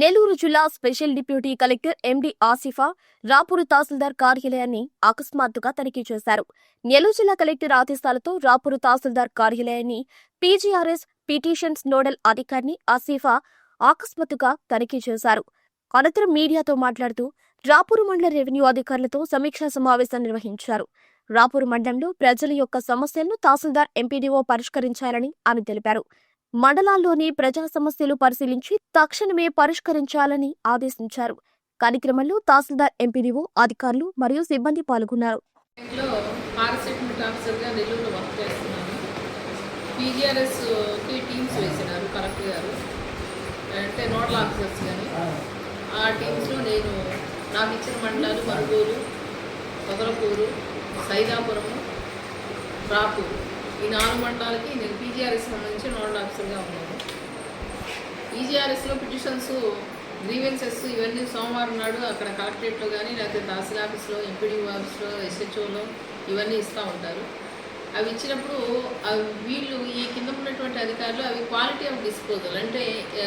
నెల్లూరు జిల్లా special deputy collector MD Asifa Rapur tahsildar కార్యాలయాన్ని అకస్మాత్తుగా తనిఖీ చేశారు. నెల్లూరు జిల్లా కలెక్టర్ ఆదేశాలతో రాపూరు తహసీల్దార్ కార్యాలయాన్ని పీజీఆర్ఎస్ పిటిషన్స్ నోడల్ అధికారిని ఆసిఫా అకస్మాత్తుగా తనిఖీ చేశారు. అనంతరం మీడియాతో మాట్లాడుతూ రాపూరు మండల రెవెన్యూ అధికారులతో సమీక్షా సమావేశం నిర్వహించారు. రాపూరు మండలంలో ప్రజల యొక్క సమస్యలను తహసీల్దార్ ఎంపీడీఓ పరిష్కరించాలని ఆమె తెలిపారు. మండలాల్లోని ప్రజా సమస్యలు పరిశీలించి తక్షణమే పరిష్కరించాలని ఆదేశించారు. కార్యక్రమంలో తహసీల్దార్ ఎంపీడీఓ అధికారులు మరియు సిబ్బంది పాల్గొన్నారు. లో పారాసెటమిక్ పీజీఆర్ఎస్కి టీమ్స్ వేసినారు కలెక్టర్ గారు అంటే నోడల్ ఆఫీసర్స్ కానీ ఆ టీమ్స్లో నేను నాకు ఇచ్చిన మండలాలు మరుగూరు పొదలకూరు సైదాపురము రాపూరు. ఈ నాలుగు మండలాలకి నేను పీజీఆర్ఎస్ సంబంధించి నోడల్ ఆఫీసర్గా ఉన్నాను. పీజీఆర్ఎస్లో పిటిషన్స్ గ్రీవెన్సెస్ ఇవన్నీ సోమవారం నాడు అక్కడ కలెక్టరేట్లో కానీ లేకపోతే తహసీల్ ఆఫీస్లో ఎంపీడీ ఆఫీస్లో ఎస్హెచ్ఓలో ఇవన్నీ ఇస్తూ ఉంటారు. అవి ఇచ్చినప్పుడు అవి వీళ్ళు ఈ కింద ఉన్నటువంటి అధికారులు అవి క్వాలిటీ ఆఫ్ డిస్పోజల్ అంటే ఆ,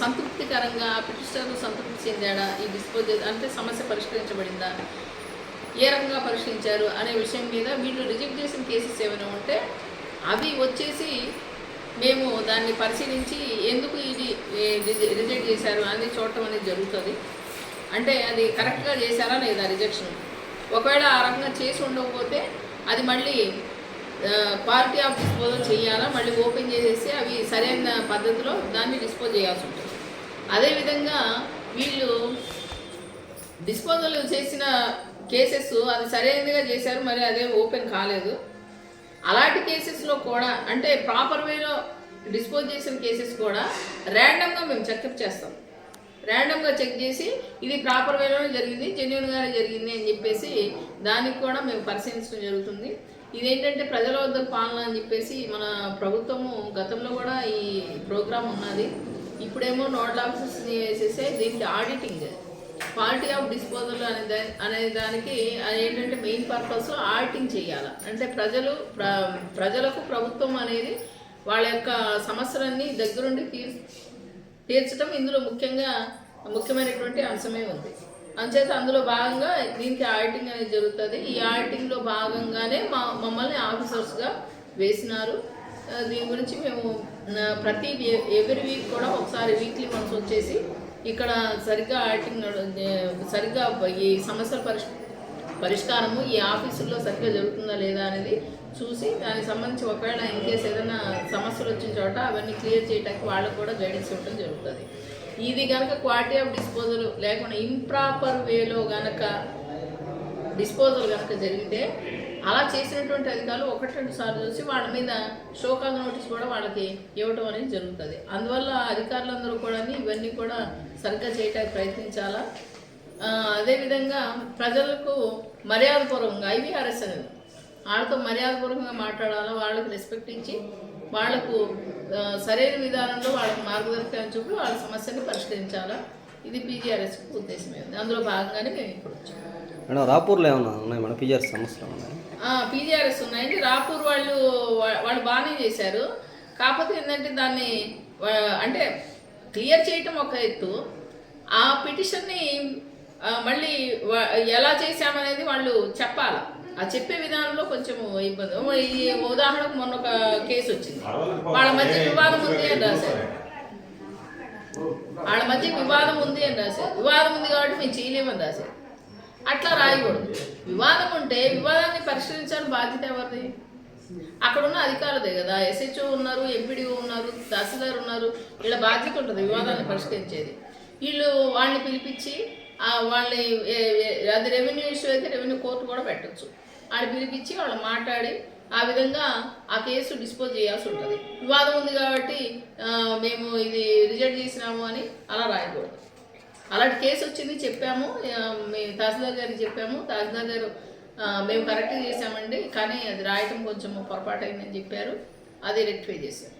సంతృప్తికరంగా పిటిషనర్ సంతృప్తి చెందాడా? ఈ డిస్పోజల్ అంటే సమస్య పరిష్కరించబడిందా? ఏ రకంగా పరిష్కరించారు? అనే విషయం మీద వీళ్ళు రిజెక్ట్ చేసిన కేసెస్ ఏమైనా ఉంటే అవి వచ్చేసి మేము దాన్ని పరిశీలించి ఎందుకు ఇది రిజెక్ట్ చేశారు అనేది చూడటం అనేది జరుగుతుంది. అంటే అది కరెక్ట్గా చేశారా లేదా రిజెక్షన్ ఒకవేళ ఆ రకంగా చేసి ఉండకపోతే అది మళ్ళీ క్వాలిటీ ఆఫ్ డిస్పోజల్ చేయాలా? మళ్ళీ ఓపెన్ చేసేసి అవి సరైన పద్ధతిలో దాన్ని డిస్పోజ్ చేయాల్సి ఉంటుంది. అదేవిధంగా వీళ్ళు డిస్పోజల్ చేసిన కేసెస్ అది సరైనదిగా చేశారు మరి అదే ఓపెన్ కాలేదు. అలాంటి కేసెస్లో కూడా అంటే ప్రాపర్ వేలో డిస్పోజ్ చేసిన కేసెస్ కూడా ర్యాండమ్గా మేము చెకప్ చేస్తాం. ర్యాండమ్గా చెక్ చేసి ఇది ప్రాపర్ వేలోనే జరిగింది జెన్యున్గానే జరిగింది అని చెప్పేసి దానికి కూడా మేము పరిశీలించడం జరుగుతుంది. ఇదేంటంటే ప్రజల వద్ద పాలన అని చెప్పేసి మన ప్రభుత్వము గతంలో కూడా ఈ ప్రోగ్రామ్ ఉన్నది. ఇప్పుడేమో నోడల్ ఆఫీసర్స్ని వేసేసే దీనికి ఆడిటింగ్ క్వాలిటీ ఆఫ్ డిస్పోజల్ అనే అనే దానికి ఏంటంటే మెయిన్ పర్పస్ ఆడిటింగ్ చేయాలి. అంటే ప్రజలు ప్ర ప్రజలకు ప్రభుత్వం అనేది వాళ్ళ యొక్క సమస్యలన్నీ దగ్గరుండి తీర్ తీర్చడం ఇందులో ముఖ్యంగా ముఖ్యమైనటువంటి అంశమే ఉంది. అంచేత అందులో భాగంగా దీనికి ఆడిటింగ్ అనేది జరుగుతుంది. ఈ ఆడిటింగ్లో భాగంగానే మా మమ్మల్ని ఆఫీసర్స్గా వేసినారు. దీని గురించి మేము ప్రతి ఎవ్రీ వీక్ కూడా ఒకసారి వీక్లీ వన్స్ వచ్చేసి ఇక్కడ సరిగ్గా ఆడిటింగ్ సరిగ్గా ఈ సమస్యల పరిష్ పరిష్కారము ఈ ఆఫీసుల్లో సరిగ్గా జరుగుతుందా లేదా అనేది చూసి దానికి సంబంధించి ఒకవేళ ఇన్ కేసు ఏదైనా సమస్యలు వచ్చిన చోట అవన్నీ క్లియర్ చేయడానికి వాళ్ళకు కూడా గైడెన్స్ ఇవ్వడం జరుగుతుంది. ఇది కనుక క్వాలిటీ ఆఫ్ డిస్పోజల్ లేకుండా ఇంప్రాపర్ వేలో గనక డిస్పోజల్ కనుక జరిగితే అలా చేసినటువంటి అధికారులు ఒకటి రెండు సార్లు చూసి వాళ్ళ మీద షోకాల్ నోటీస్ కూడా వాళ్ళకి ఇవ్వటం అనేది జరుగుతుంది. అందువల్ల అధికారులందరూ కూడా ఇవన్నీ కూడా సరిగ్గా చేయడానికి ప్రయత్నించాలా? అదేవిధంగా ప్రజలకు మర్యాదపూర్వకంగా ఐవీఆర్ఎస్ అనేది వాళ్ళతో మర్యాదపూర్వకంగా మాట్లాడాలా? వాళ్ళకి రెస్పెక్ట్ ఇచ్చి వాళ్ళకు సరైన విధానంలో వాళ్ళకి మార్గదర్శకాన్ని చూపి వాళ్ళ సమస్యని పరిష్కరించాలా? ఇది పీజీఆర్ఎస్ ఉద్దేశమే ఉంది అందులో భాగంగానే మేము ఇప్పుడు వచ్చాము మేడం రాపూర్లో ఏమన్నా ఉన్నాయి మేడం? పీజీఆర్ సమస్యలు ఉన్నాయి? పీజీఆర్ఎస్ ఉన్నాయండి. రాపూర్ వాళ్ళు వా- వాళ్ళు బాగానే చేశారు. కాకపోతే ఏంటంటే దాన్ని వా- అంటే క్లియర్ చేయటం ఒక ఎత్తు. ఆ పిటిషన్ని ఆ, మళ్ళీ వా- ఎలా చేశామనేది వాళ్ళు చెప్పాలి. ఆ చెప్పే విధానంలో కొంచెం ఇబ్బంది. ఓ, ఈ ఉదాహరణకు మొన్న ఒక కేసు వచ్చింది. వాళ్ళ మధ్య వివాదం ఉంది అని రాశారు. వాళ్ళ మధ్య వివాదం ఉంది అని రాశారు. వివాదం ఉంది కాబట్టి మేము చేయలేమని రాశారు. అట్లా రాయకూడదు. వివాదం ఉంటే వివాదాన్ని పరిష్కరించాలని బాధ్యత ఎవరిది? అక్కడ ఉన్న అధికారులదే కదా. ఎస్హెచ్ఓ ఉన్నారు ఎంపీడీఓ ఉన్నారు తహసీల్దార్ ఉన్నారు. వీళ్ళ బాధ్యత ఉంటుంది వివాదాన్ని పరిష్కరించేది. వీళ్ళు వాళ్ళని పిలిపించి వాళ్ళని అది రెవెన్యూ ఇష్యూ అయితే రెవెన్యూ కోర్టు కూడా పెట్టొచ్చు. వాళ్ళని పిలిపించి వాళ్ళు మాట్లాడి ఆ విధంగా ఆ కేసు డిస్పోజ్ చేయాల్సి ఉంటుంది. వివాదం ఉంది కాబట్టి మేము ఇది రిజెక్ట్ చేసినాము అని అలా రాయకూడదు. అలాంటి కేసు వచ్చింది చెప్పాము మేము తహసీల్దార్ గారికి చెప్పాము. తహసీల్దార్ గారు మేము కరెక్ట్ చేసామండి కానీ అది రాయటం కొంచెం పొరపాటు అయిందని చెప్పారు. అది రెక్టిఫై చేశారు.